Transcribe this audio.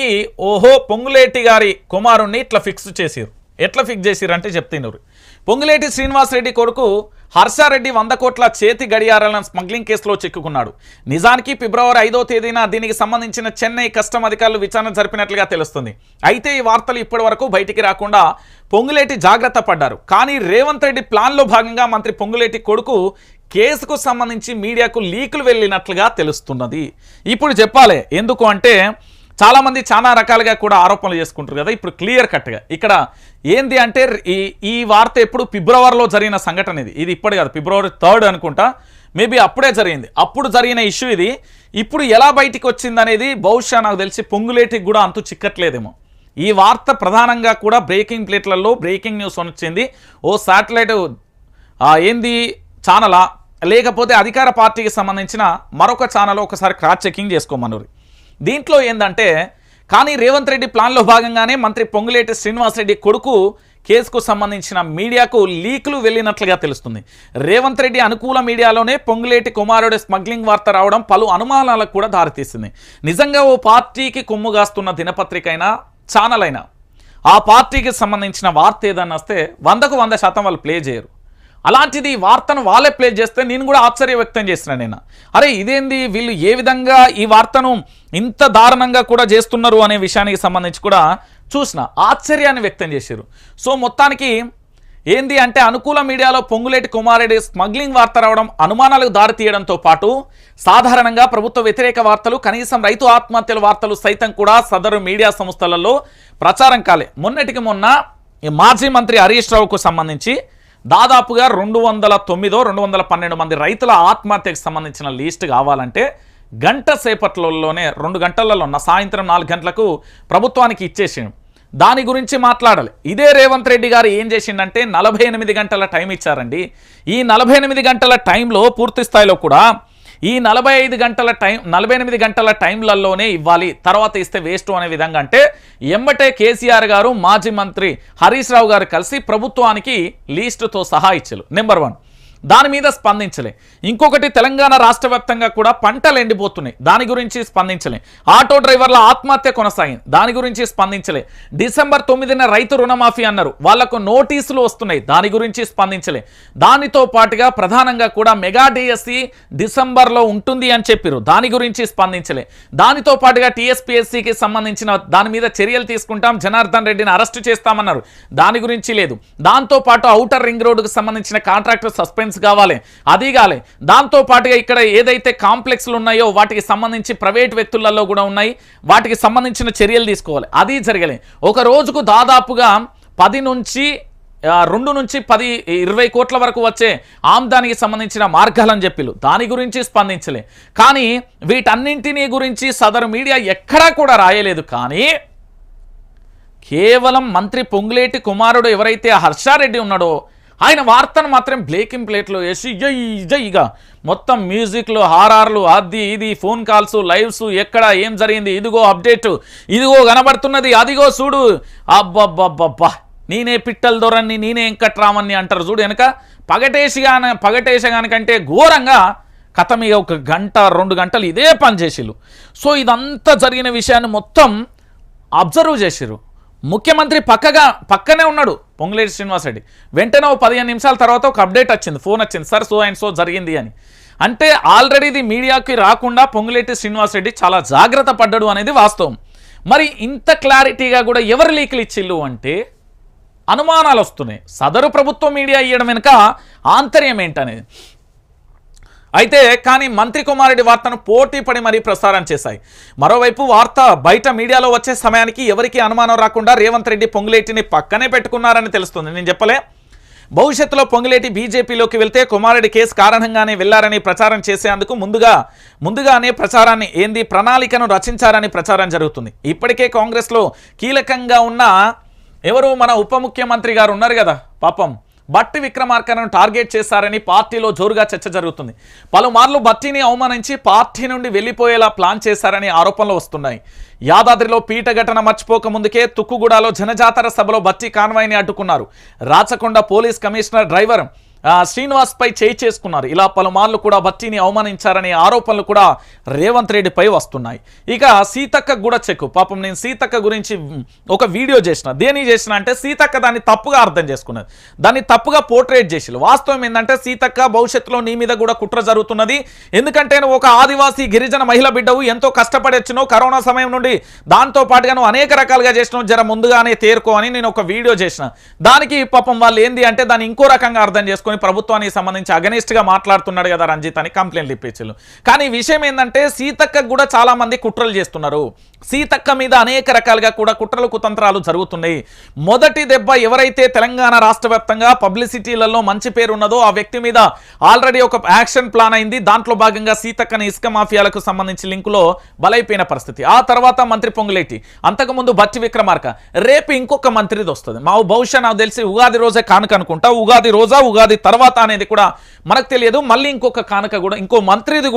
కి ఓహో పొంగులేటి గారి కుమారుణ్ణి ఇట్లా ఫిక్స్ చేసిరు ఎట్లా ఫిక్స్ చేసిరు అంటే చెప్తున్నారు. పొంగులేటి శ్రీనివాసరెడ్డి కొడుకు హర్షారెడ్డి వంద కోట్ల చేతి గడియారాలను స్మగ్లింగ్ కేసులో చిక్కుకున్నాడు. నిజానికి ఫిబ్రవరి ఐదో తేదీన దీనికి సంబంధించిన చెన్నై కస్టమ్ అధికారులు విచారణ జరిపినట్లుగా తెలుస్తుంది. అయితే ఈ వార్తలు ఇప్పటి వరకు బయటికి రాకుండా పొంగులేటి జాగ్రత్త పడ్డారు. కానీ రేవంత్ రెడ్డి ప్లాన్లో భాగంగా మంత్రి పొంగులేటి కొడుకు కేసుకు సంబంధించి మీడియాకు లీకులు వెళ్ళినట్లుగా తెలుస్తున్నది. ఇప్పుడు చెప్పాలి ఎందుకు అంటే చాలామంది చాలా రకాలుగా కూడా ఆరోపణలు చేసుకుంటారు కదా ఇప్పుడు క్లియర్ కట్గా. ఇక్కడ ఏంది అంటే ఈ ఈ వార్త ఎప్పుడు ఫిబ్రవరిలో జరిగిన సంఘటన ఇది. ఇది ఇప్పుడు కాదు ఫిబ్రవరి థర్డ్ అనుకుంటా. మేబీ అప్పుడే జరిగింది. అప్పుడు జరిగిన ఇష్యూ ఇది. ఇప్పుడు ఎలా బయటికి వచ్చింది అనేది బహుశా నాకు తెలిసి పొంగులేటికి కూడా అంతు చిక్కట్లేదేమో. ఈ వార్త ప్రధానంగా కూడా బ్రేకింగ్ ప్లేట్లలో బ్రేకింగ్ న్యూస్ వచ్చింది. ఓ శాటిలైట్ ఏంది ఛానలా? లేకపోతే అధికార పార్టీకి సంబంధించిన మరొక ఛానల్ ఒకసారి క్రాస్ చెకింగ్ చేసుకోమన్నారు. దీంట్లో ఏంటంటే కానీ రేవంత్ రెడ్డి ప్లాన్లో భాగంగానే మంత్రి పొంగులేటి శ్రీనివాసరెడ్డి కొడుకు కేసుకు సంబంధించిన మీడియాకు లీకులు వెళ్ళినట్లుగా తెలుస్తుంది. రేవంత్ రెడ్డి అనుకూల మీడియాలోనే పొంగులేటి కుమారుడి స్మగ్లింగ్ వార్త రావడం పలు అనుమానాలకు కూడా దారితీస్తుంది నిజంగా ఓ పార్టీకి కొమ్ముగాస్తున్న దినపత్రిక అయినా ఛానల్ అయినా ఆ పార్టీకి సంబంధించిన వార్త ఏదన్నా వస్తే వందకు వంద శాతం వాళ్ళు ప్లే చేయరు. అలాంటిది ఈ వార్తను వాళ్ళే ప్లే చేస్తే నేను కూడా ఆశ్చర్య వ్యక్తం చేసిన నేను. అరే ఇదేంది? వీళ్ళు ఏ విధంగా ఈ వార్తను ఇంత దారుణంగా కూడా చేస్తున్నారు అనే విషయానికి సంబంధించి కూడా చూసిన ఆశ్చర్యాన్ని వ్యక్తం చేశారు. సో మొత్తానికి ఏంది అంటే అనుకూల మీడియాలో పొంగులేటి కుమారెడ్డి స్మగ్లింగ్ వార్త రావడం అనుమానాలకు దారితీయడంతో పాటు సాధారణంగా ప్రభుత్వ వ్యతిరేక వార్తలు కనీసం రైతు ఆత్మహత్యల వార్తలు సైతం కూడా సదరు మీడియా సంస్థలలో ప్రచారం కాలే. మొన్నటికి మొన్న ఈ మాజీ మంత్రి హరీష్ రావుకు సంబంధించి దాదాపుగా రెండు వందల తొమ్మిదో రెండు వందల పన్నెండు మంది రైతుల ఆత్మహత్యకు సంబంధించిన లిస్ట్ కావాలంటే గంట సేపట్లలోనే రెండు గంటలలో ఉన్న సాయంత్రం నాలుగు గంటలకు ప్రభుత్వానికి ఇచ్చేసిండు. దాని గురించి మాట్లాడాలి. ఇదే రేవంత్ రెడ్డి గారు ఏం చేసిండంటే నలభై ఎనిమిది గంటల టైం ఇచ్చారండి. ఈ నలభై ఎనిమిది గంటల టైంలో పూర్తి స్థాయిలో కూడా ఈ నలభై ఐదు గంటల టైం నలభై ఎనిమిది గంటల టైంలలోనే ఇవ్వాలి. తర్వాత ఇస్తే వేస్ట్ అనే విధంగా అంటే ఎంబటే కేసీఆర్ గారు మాజీ మంత్రి హరీష్ రావు గారు కలిసి ప్రభుత్వానికి లీస్టుతో సహా ఇచ్చారు. నెంబర్ వన్ దాని మీద స్పందించలే. ఇంకొకటి తెలంగాణ రాష్ట్ర వ్యాప్తంగా కూడా పంటలు ఎండిపోతున్నాయి. దాని గురించి స్పందించలే. ఆటో డ్రైవర్ల ఆత్మహత్య కొనసాగింది. దాని గురించి స్పందించలే. డిసెంబర్ తొమ్మిదిన రైతు రుణమాఫీ అన్నారు. వాళ్ళకు నోటీసులు వస్తున్నాయి. దాని గురించి స్పందించలే. దానితో పాటుగా ప్రధానంగా కూడా మెగా డిఎస్సి డిసెంబర్లో ఉంటుంది అని చెప్పారు దాని గురించి స్పందించలే. దానితో పాటుగా టీఎస్పీఎస్సికి సంబంధించిన దాని మీద చర్యలు తీసుకుంటాం. జనార్దన్ రెడ్డిని అరెస్టు చేస్తామన్నారు. దాని గురించి లేదు. దాంతో పాటు ఔటర్ రింగ్ రోడ్డుకు సంబంధించిన కాంట్రాక్టర్ సస్పెన్స్ కావాలి. అది కావాలి దాంతోపాటుగా ఇక్కడ ఏదైతే కాంప్లెక్స్లు ఉన్నాయో వాటికి సంబంధించి ప్రైవేట్ వ్యక్తులలో కూడా ఉన్నాయి. వాటికి సంబంధించిన చర్యలు తీసుకోవాలి. అది జరగలే. ఒక రోజుకు దాదాపుగా పది నుంచి రెండు నుంచి పది ఇరవై కోట్ల వరకు వచ్చే ఆమ్దానికి సంబంధించిన మార్గాలని చెప్పిలు దాని గురించి స్పందించలే. కానీ వీటన్నింటినీ గురించి సదరు మీడియా ఎక్కడా కూడా రాయలేదు. కానీ కేవలం మంత్రి పొంగులేటి కుమారుడు ఎవరైతే హర్షారెడ్డి ఉన్నాడో ఆయన వార్తను మాత్రం బ్లేకింగ్ ప్లేట్లో వేసి జై జైగా మొత్తం మ్యూజిక్లు హారార్లు అది ఇది ఫోన్ కాల్స్ లైవ్స్ ఎక్కడ ఏం జరిగింది ఇదిగో అప్డేట్ ఇదిగో కనబడుతున్నది అదిగో చూడు. అబ్బబ్బబ్బబ్బా నేనే పిట్టల దొరన్ని నేనే వెంకట్రామన్ని అంటారు చూడు వెనక. పగటేసిగాన పగటేసగానికంటే ఘోరంగా కథ మీద ఒక గంట రెండు గంటలు ఇదే పని చేసిళ్ళు. సో ఇదంతా జరిగిన విషయాన్ని మొత్తం అబ్జర్వ్ చేసిరు ముఖ్యమంత్రి పక్కగా పక్కనే ఉన్నాడు పొంగులేటి శ్రీనివాసరెడ్డి. వెంటనే ఓ పదిహేను నిమిషాల తర్వాత ఒక అప్డేట్ వచ్చింది ఫోన్ వచ్చింది సార్ సో అండ్ సో జరిగింది అని. అంటే ఆల్రెడీ ఇది మీడియాకి రాకుండా పొంగులేటి శ్రీనివాసరెడ్డి చాలా జాగ్రత్త పడ్డాడు అనేది వాస్తవం. మరి ఇంత క్లారిటీగా కూడా ఎవరు లీకులు ఇచ్చిల్లు అంటే అనుమానాలు వస్తున్నాయి. సదరు ప్రభుత్వం మీడియా ఇవ్వడం వెనుక ఆంతర్యం ఏంటనేది? అయితే కానీ మంత్రి కుమారుడి వార్తను పోటీ పడి మరీ ప్రసారం చేశాయి. మరోవైపు వార్త బయట మీడియాలో వచ్చే సమయానికి ఎవరికి అనుమానం రాకుండా రేవంత్ రెడ్డి పొంగులేటిని పక్కనే పెట్టుకున్నారని తెలుస్తుంది. నేను చెప్పలే. భవిష్యత్తులో పొంగులేటి బీజేపీలోకి వెళ్తే కుమారుడి కేసు కారణంగానే వెళ్ళారని ప్రచారం చేసేందుకు ముందుగా ముందుగానే ప్రచారాన్ని ఏంది ప్రణాళికను రచించారని ప్రచారం జరుగుతుంది. ఇప్పటికే కాంగ్రెస్లో కీలకంగా ఉన్న ఎవరు? మన ఉప ముఖ్యమంత్రి గారు ఉన్నారు కదా పాపం. బట్టి విక్రమార్కను టార్గెట్ చేశారని పార్టీలో జోరుగా చర్చ జరుగుతుంది. పలుమార్లు బట్టిని అవమానించి పార్టీ నుండి వెళ్ళిపోయేలా ప్లాన్ చేశారని ఆరోపణలు వస్తున్నాయి. యాదాద్రిలో పీట ఘటన మర్చిపోక ముందుకే తుక్కుగూడలో జనజాతర సభలో బట్టి కాన్వాయ్ని అడ్డుకున్నారు. Rachakonda police commissioner driver Srinivas పై చేయి చేసుకున్నారు. ఇలా పలుమార్లు కూడా భర్తీని అవమానించారనే ఆరోపణలు కూడా రేవంత్ రెడ్డిపై వస్తున్నాయి. ఇక సీతక్క కూడా చెక్కు. పాపం నేను సీతక్క గురించి ఒక వీడియో చేసిన. దేని చేసిన అంటే సీతక్క దాన్ని తప్పుగా అర్థం చేసుకున్నది. దాన్ని తప్పుగా పోర్ట్రేట్ చేసి వాస్తవం ఏంటంటే సీతక్క భవిష్యత్తులో నీ మీద కూడా కుట్ర జరుగుతున్నది. ఎందుకంటే నువ్వు ఒక ఆదివాసీ గిరిజన మహిళ బిడ్డవు. ఎంతో కష్టపడి వచ్చినావు కరోనా సమయం నుండి దాంతో పాటుగా నువ్వు అనేక రకాలుగా చేసినావు జర ముందుగానే తేరుకో అని నేను ఒక వీడియో చేసిన. దానికి పాపం వాళ్ళు ఏంది అంటే దాన్ని ఇంకో రకంగా అర్థం చేసుకొని ప్రభుత్వానికి సంబంధించి అగనిస్ట్గా గా మాట్లాడుతున్నాడు కదా రంజిత్ అని కంప్లైంట్లు ఇప్పించారు కానీ విషయం ఏంటంటే సీతక్కకు కూడా చాలా మంది కుట్రలు చేస్తున్నారు. సీతక్క మీద అనేక రకాలుగా కూడా కుట్రలు కుతంత్రాలు జరుగుతున్నాయి. మొదటి దెబ్బ ఎవరైతే తెలంగాణ రాష్ట్ర వ్యాప్తంగా పబ్లిసిటీలలో మంచి పేరు ఉన్నదో ఆ వ్యక్తి మీద ఆల్రెడీ ఒక యాక్షన్ ప్లాన్ అయింది. దాంట్లో భాగంగా సీతక్కని ఇసుక మాఫియాలకు సంబంధించి లింకులో బలైపోయిన పరిస్థితి. ఆ తర్వాత మంత్రి పొంగులేటి అంతకుముందు బట్టి విక్రమార్క రేపు ఇంకొక మంత్రిది వస్తుంది. మా బహుశా నాకు తెలిసి ఉగాది రోజే కానుక అనుకుంటా. ఉగాది రోజా ఉగాది తర్వాత అనేది కూడా మనకు తెలియదు. మళ్ళీ ఇంకొక కానుక కూడా ఇంకో మంత్రిది కూడా